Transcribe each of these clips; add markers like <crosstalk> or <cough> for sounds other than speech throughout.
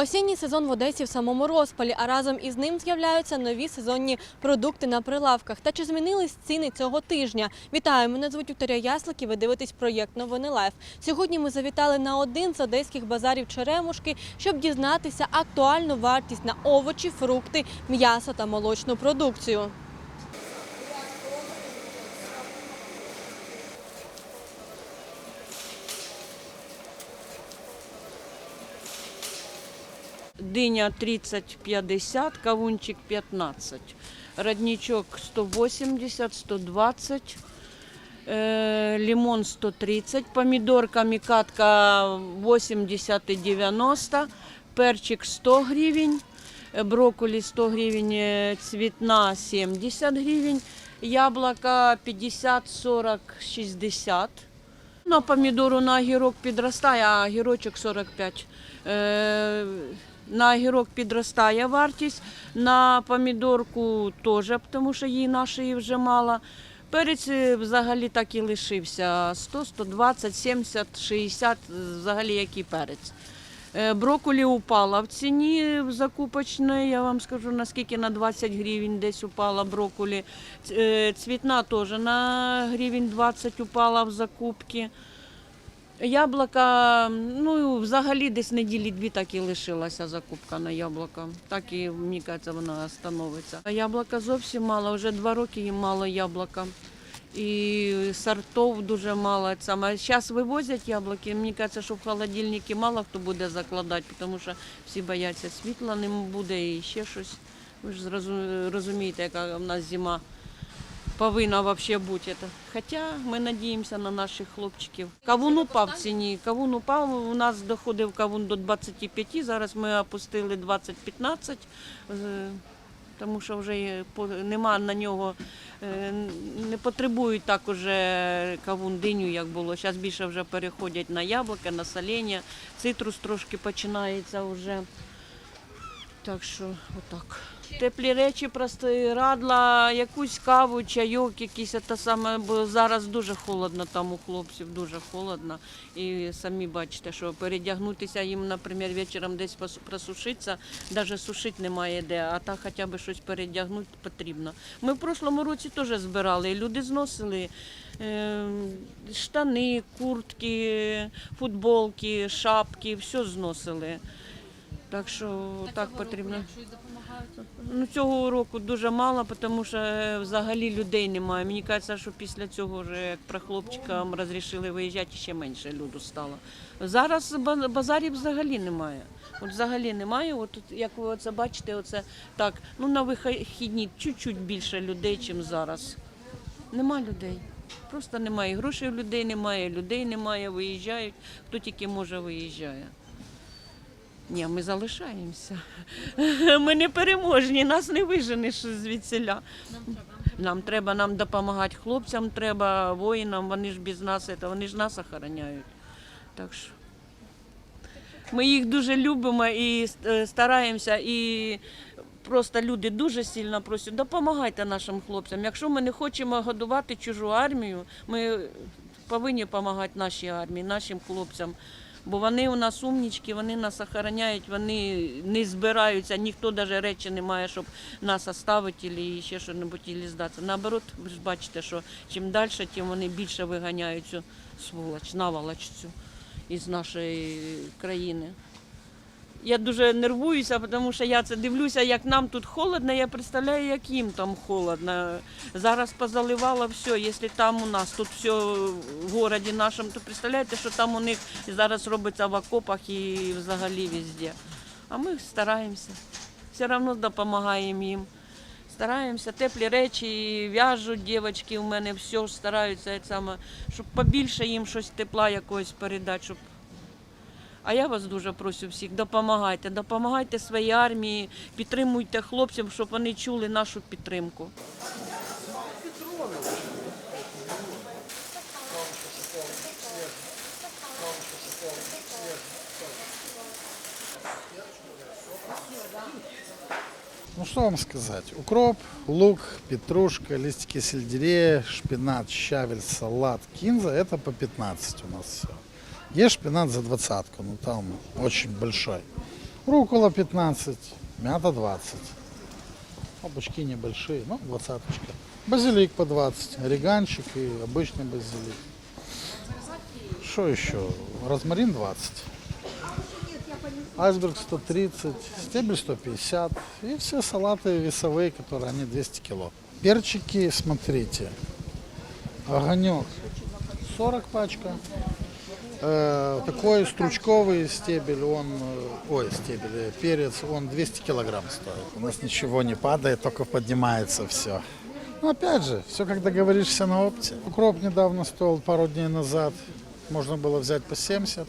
Осінній сезон в Одесі в самому розпалі, а разом із ним з'являються нові сезонні продукти на прилавках. Та чи змінились ціни цього тижня? Вітаю! Мене звуть Вікторія Яслик і ви дивитесь проєкт Новини Лайф. Сьогодні ми завітали на один з одеських базарів Черемушки, щоб дізнатися актуальну вартість на овочі, фрукти, м'ясо та молочну продукцію. Диня 30-50, кавунчик 15, родничок 180, 120, э, лимон 130, помидорка микатка 80 и 90, перчик 100 гривен, э, брокколи 100 гривен, э, цветна 70 гривен, яблоко 50, 40, 60. На помідору на огірок підростає, а огірочок 45. Е, на огірок підростає вартість, на помідорку теж, тому що її нашої вже мало. Перець е, взагалі так і лишився 100, 120, 70, 60, взагалі який перець. Е, Брокколі упала в ціні в закупочної, я вам скажу, наскільки на 20 гривень десь упала брокколі. Ц- е, Цвітна теж на гривень 20 упала в закупки. Яблука, ну взагалі десь неділі дві так і лишилася закупка на яблука. Так і мені кажеться, вона становиться. Яблука зовсім мало, вже два роки їм мало яблука. І сортов дуже мало. Зараз вивозять яблуки. Мені кажеться, що в холодильники мало хто буде закладати, тому що всі бояться світла не буде і ще щось. Ви ж розумієте, яка в нас зима повинна вообще бути. Хоча ми надіємося на наших хлопчиків. Кавун упав в ціні. Кавун упав. У нас доходив кавун до 25, зараз ми опустили 20-15, е, тому що вже нема на нього, е, не потребують так уже кавун диню, як було. Зараз більше вже переходять на яблука, на солення. Цитрус трошки починається вже. Так що отак. Теплі речі, простирадла, якусь каву, чайок, якийсь те саме, бо зараз дуже холодно там у хлопців, дуже холодно. І самі бачите, що передягнутися їм, наприклад, вечором десь просушитися, навіть сушити немає де, а так хоча б щось передягнути потрібно. Ми в прошлому році теж збирали, і люди зносили е, штани, куртки, футболки, шапки, все зносили. Так що так потрібно. Ну, цього року дуже мало, тому що е, взагалі людей немає. Мені кажеться, що після цього, вже, як про хлопчикам розрішили виїжджати, ще менше люду стало. Зараз ба- базарів взагалі немає. От взагалі немає. От як ви оце бачите, оце так, ну на вихідні чуть-чуть більше людей, ніж зараз. Нема людей. Просто немає. Грошей людей немає, людей немає, виїжджають. Хто тільки може виїжджає. Ні, ми залишаємося. <laughs> Ми не переможні, нас не виженеш звідсіля. Нам треба нам допомагати хлопцям, треба воїнам, вони ж без нас, вони ж нас охороняють. Так що ми їх дуже любимо і е, стараємося. І просто люди дуже сильно просять, допомагайте нашим хлопцям. Якщо ми не хочемо годувати чужу армію, ми повинні допомагати нашій армії, нашим хлопцям. Бо вони у нас умнічки, вони нас охороняють, вони не збираються, ніхто навіть речі не має, щоб нас оставити і ще щось здатися. Наоборот, ви ж бачите, що чим далі, тим вони більше виганяють цю сволоч, наволоч цю із нашої країни. Я дуже нервуюся, тому що я це дивлюся, як нам тут холодно, я представляю, як їм там холодно. Зараз позаливало все, якщо там у нас тут все в місті нашому, то представляєте, що там у них зараз робиться в окопах і взагалі везде. А ми стараємося, все одно допомагаємо їм. Стараємося, теплі речі в'яжуть дівчатки, у мене все стараються, саме, щоб побільше їм щось тепла якогось передати, щоб а я вас дуже прошу всіх, допомагайте, допомагайте своїй армії, підтримуйте хлопців, щоб вони чули нашу підтримку. Ну что вам сказать? Укроп, лук, петрушка, листики сельдерея, шпинат, щавель, салат, кинза – это по 15 у нас все. Есть шпинат за двадцатку, ну там очень большой. Рукола 15, мята 20. Обучки небольшие, ну, двадцаточка. Базилик по 20, ориганчик и обычный базилик. Что еще? Розмарин 20. Айсберг 130, стебель 150. И все салаты весовые, которые они 200 кило. Перчики, смотрите. Огонек 40 пачка. Э, такой стручковый стебель, он, э, ой, стебель, э, перец, он 200 килограмм стоит. У нас ничего не падает, только поднимается все. Но опять же, все как договоришься на опте. Укроп недавно стоил пару дней назад, можно было взять по 70,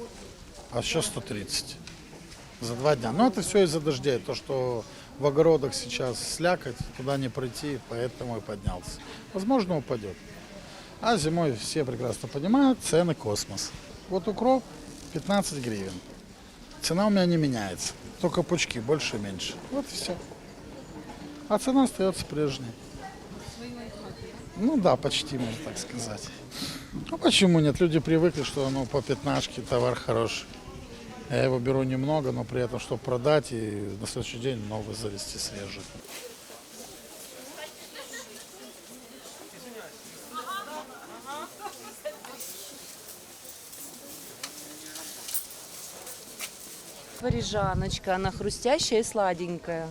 а сейчас 130 за два дня. Но это все из-за дождей, то, что в огородах сейчас слякоть, туда не пройти, поэтому и поднялся. Возможно, упадет. А зимой все прекрасно понимают, цены космос. Вот укроп 15 гривен. Цена у меня не меняется. Только пучки, больше и меньше. Вот и все. А цена остается прежней. Ну да, почти, можно так сказать. Ну почему нет? Люди привыкли, что ну, по пятнашке товар хороший. Я его беру немного, но при этом, чтобы продать и на следующий день новый завести свежий. Парижаночка, она хрустящая и сладенькая.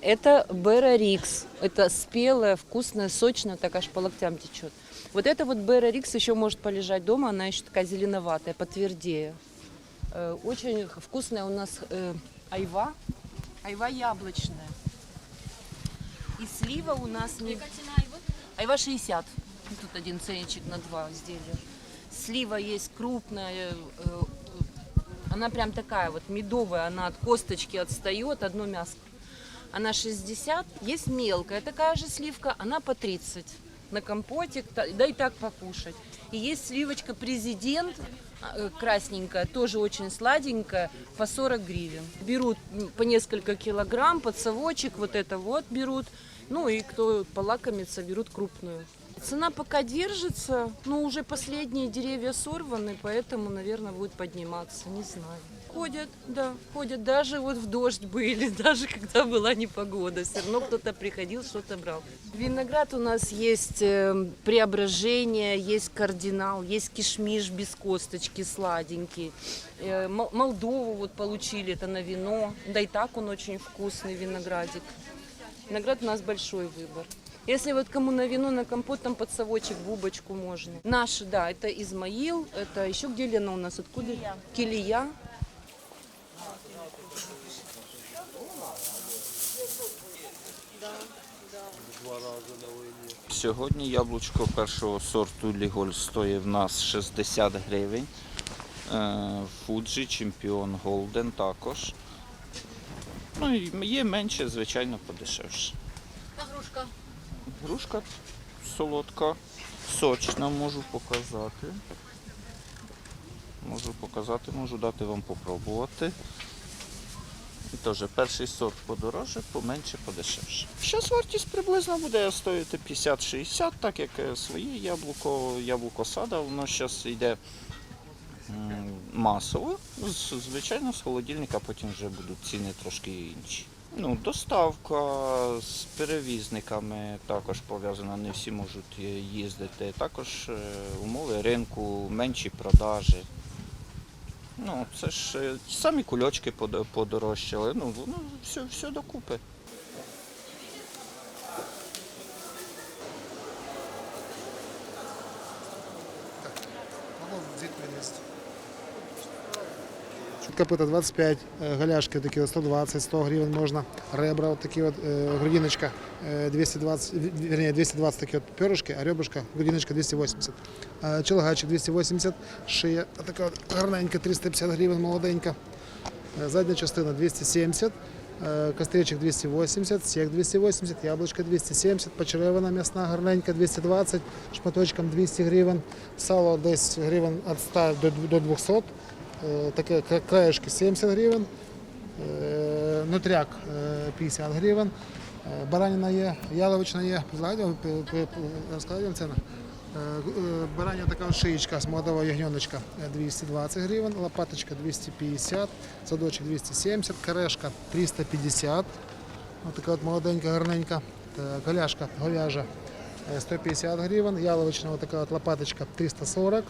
Это Бера Рикс. Это спелая, вкусная, сочная, так аж по локтям течет. Вот это вот Бера Рикс еще может полежать дома, она еще такая зеленоватая, потвердее. Э, Очень вкусная у нас э, айва, айва яблочная. И слива у нас не... Айва 60. Тут один ценничек на два изделия. Слива есть крупная, э, она прям такая вот медовая, она от косточки отстает, одно мясо. Она 60, есть мелкая такая же сливка, она по 30 на компотик, да и так покушать. И есть сливочка президент, э, красненькая, тоже очень сладенькая, по 40 гривен. Берут по несколько килограмм, под совочек вот это вот берут. Ну и кто полакомится, берут крупную. Цена пока держится, но уже последние деревья сорваны, поэтому, наверное, будет подниматься, не знаю. Ходят, да, ходят. Даже вот в дождь были, <laughs> даже когда была непогода. Все равно кто-то приходил, что-то брал. Виноград у нас есть э, преображение, есть кардинал, есть кишмиш без косточки, сладенький. Э, Мол- Молдову вот получили, это на вино. Да и так он очень вкусный виноградик. Виноград у нас большой выбор. Если вот кому на вино, на компот, там под совочек, бубочку можно. Наши, да, это Измаил, это еще где Лена у нас, откуда? Килия. Сьогодні яблучко першого сорту Ліголь стоїть в нас 60 гривень. Е, Фуджі, Чемпіон Голден також. Ну є менше, звичайно, подешевше. Грушка солодка, сочна, можу показати. Можу показати, можу дати вам попробувати. І Теж перший сорт подорожче, поменше, подешевше. Зараз вартість приблизно буде стоїти 50-60, так як е, своє яблуко, яблуко сада, воно зараз йде масово. Звичайно, з холодильника потім вже будуть ціни трошки інші. Ну, доставка з перевізниками також пов'язана, не всі можуть е, їздити. Також е, умови ринку, менші продажі. Ну, це ж е, самі кульочки подорожчали. Ну, ну все, все докупи. Копыта 25, э, голяшки вот такие вот 120, 100 гривен можно. Ребра вот такие вот, э, грудиночка э, 220, в- вернее 220 такие вот перышки, а ребрышко, грудиночка 280. Э, Челгачик 280, шия вот такая вот гарненька 350 гривен, молоденька. Э, Задняя частина 270, э, костричек 280, сек 280, яблочко 270, почеревина м'ясна гарненька 220, шматочком 200 гривень, сало десь гривень від 100 до дв- до 200, Е, таке кра- краєшки 70 гривень, е, нутряк е, 50 гривень, е, баранина є, яловична є. Розкладаємо ціну? Э, э, Баранья такая вот шеечка с молодого ягненочка э, 220 гривен, лопаточка 250, задочек 270, корешка 350. Вот такая вот молоденькая, гарненька. Так, Голяшка говяжа э, 150 гривен, яловичная вот такая вот лопаточка 340,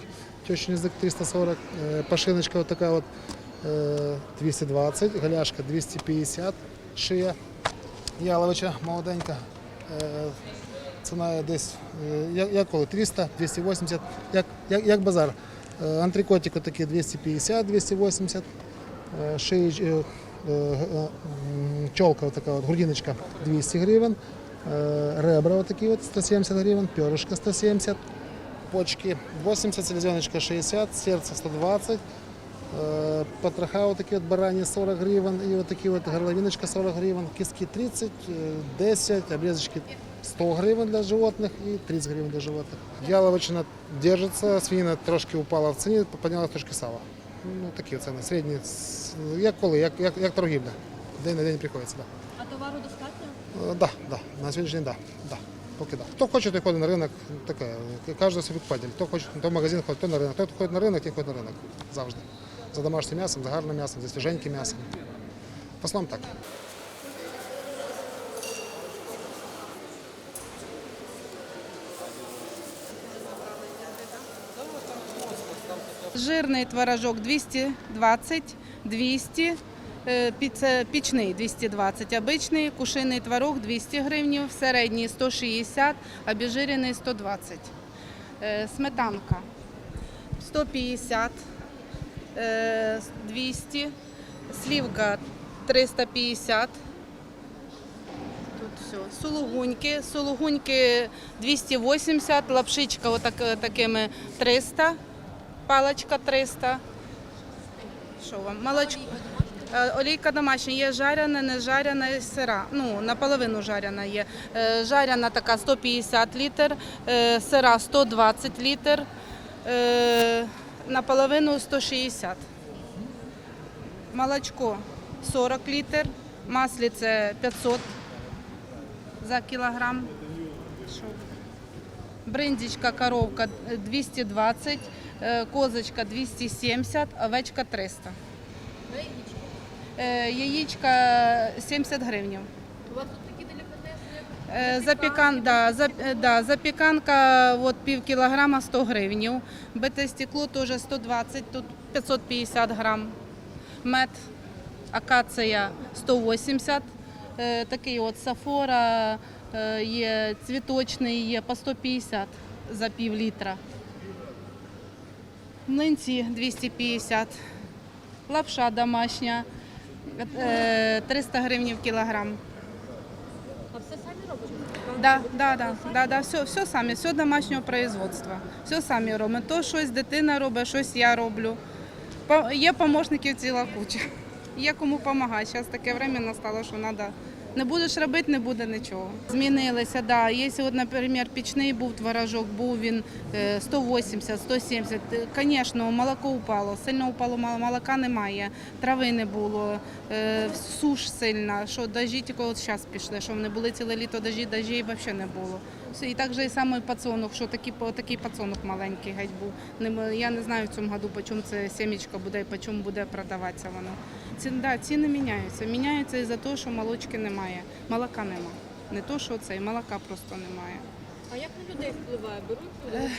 тещин язык 340, э, пашиночка вот такая вот э, 220, голяшка 250, шия яловича молоденька. Е, Ціна десь е, як, як коли 300, 280, як, як, як базар. Е, Антрикотик отакий 250, 280, е, шиї, е, е, е, м, чолка така от, грудиночка 200 гривень, е, ребра отакі от 170 гривень, перышко 170, почки 80, селезеночка 60, серце 120, Е, Потроха вот такие вот бараньи 40 гривен и вот такие вот горловиночка 40 гривен, киски 30, э, 10, обрезочки 100 гривен для животных и 30 гривен для животных. Яловичина держится, свинина трошки упала в ціні, поднялась трошки сало. Ну, такі ціни, середні, с- як коли, як, як, як торгівля. День на день приходиться, да. Да, да, на сьогоднішній день, да, да. Поки да. Хто хоче, той ходить на ринок, таке, кожен собі покупатель. Хто хоче, то в магазин ходить, то на ринок. Хто ходить на ринок, той ходить на ринок. Завжди. За домашнім м'ясом, за гарним м'ясом, за свіженьким м'ясом. В основному так. Жирний творожок 220, 200, е, пі- це пічний 220, обичний, кушиний творог 200 гривень, середній 160, обезжирений 120. Е, Сметанка 150, е, 200, слівка 350. Тут все. Сулугуньки. Сулугуньки 280, лапшичка отак, такими 300, паличка 300. Що вам? Молочко. Е, Олійка домашня є жарена, не жарена і сира. Ну, наполовину жарена є. Е, Жарена така 150 літр, е, сира 120 літр, наполовину 160. Молочко 40 літр, масліце 500 за кілограм. Що? Бринзічка коровка е, 220, е, козочка 270, овечка 300. Е, Яєчка 70 гривень. У вас тут такі делікатеси? Е, Запікан, да, зап, е, да, запіканка от, пів кілограма 100 гривень. Бите стекло теж 120, тут 550 грам. Мед, акація 180. Е, Такий от сафора е, є цвіточний, є по 150 за пів літра. Млинці 250. Лапша домашня е, 300 гривень в кілограм. А все самі робите? Да, да, да, да, да, все, все самі, все домашнього производства. Все самі робимо. То щось дитина робить, щось я роблю. Є помощників ціла куча. Є кому допомагати. Зараз таке время настало, що треба. Не будеш робити, не буде нічого. Змінилися, да. От, наприклад, пічний був творожок, був він е, 180, 170. Звісно, молоко упало, сильно упало, мол- молока немає, трави не було, е, суш сильна, що дожі тільки от зараз пішли, що вони були ціле літо дожі, дожі взагалі не було. І так же і саме пацанок, що такий, такий пацанок маленький геть був. Я не знаю в цьому году, по чому це сімечка буде і по чому буде продаватися воно. Ці, да, ціни міняються. Міняються із-за того, що молочки немає, молока нема. Не то, що це, і молока просто немає. А як на людей впливає? Беруть люди?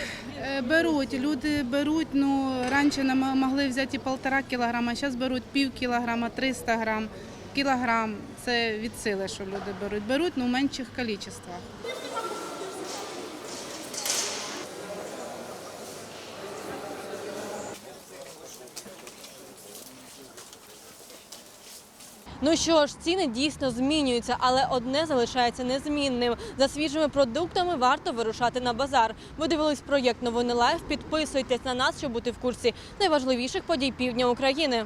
Е, Беруть, люди беруть, ну раніше могли взяти і полтора кілограма, зараз беруть пів кілограма, 300 грам, кілограм. Це від сили, що люди беруть. Беруть ну, в менших кількостях. Ну що ж, ціни дійсно змінюються, але одне залишається незмінним. За свіжими продуктами варто вирушати на базар. Ви дивились проєкт Новини Лайф. Підписуйтесь на нас, щоб бути в курсі найважливіших подій півдня України.